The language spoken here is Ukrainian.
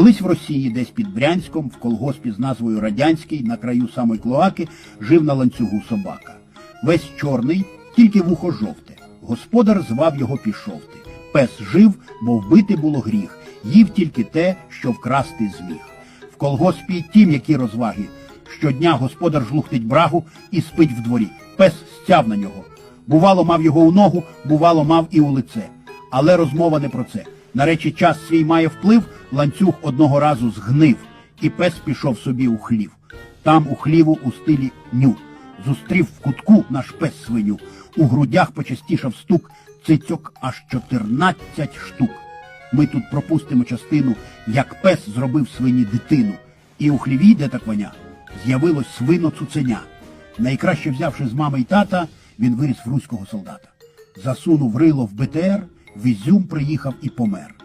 Колись в Росії, десь під Брянськом, в колгоспі з назвою Радянський, на краю самої клоаки, жив на ланцюгу собака. Весь чорний, тільки вухо жовте. Господар звав його пішовти. Пес жив, бо вбити було гріх, їв тільки те, що вкрасти зміг. В колгоспі тім, які розваги. Щодня господар жлухтить брагу і спить в дворі. Пес стяв на нього. Бувало, мав його у ногу, бувало, мав і у лице. Але розмова не про це. На речі, час свій має вплив, ланцюг одного разу згнив, і пес пішов собі у хлів. Там у хліву у стилі ню. Зустрів в кутку наш пес свиню. У грудях почастішав стук, цицьок аж чотирнадцять штук. Ми тут пропустимо частину, як пес зробив свині дитину. І у хліві, де та коня, з'явилось свино цуценя. Найкраще взявши з мами й тата, він виріс в руського солдата. Засунув рило в БТР, в Ізюм приїхав і помер.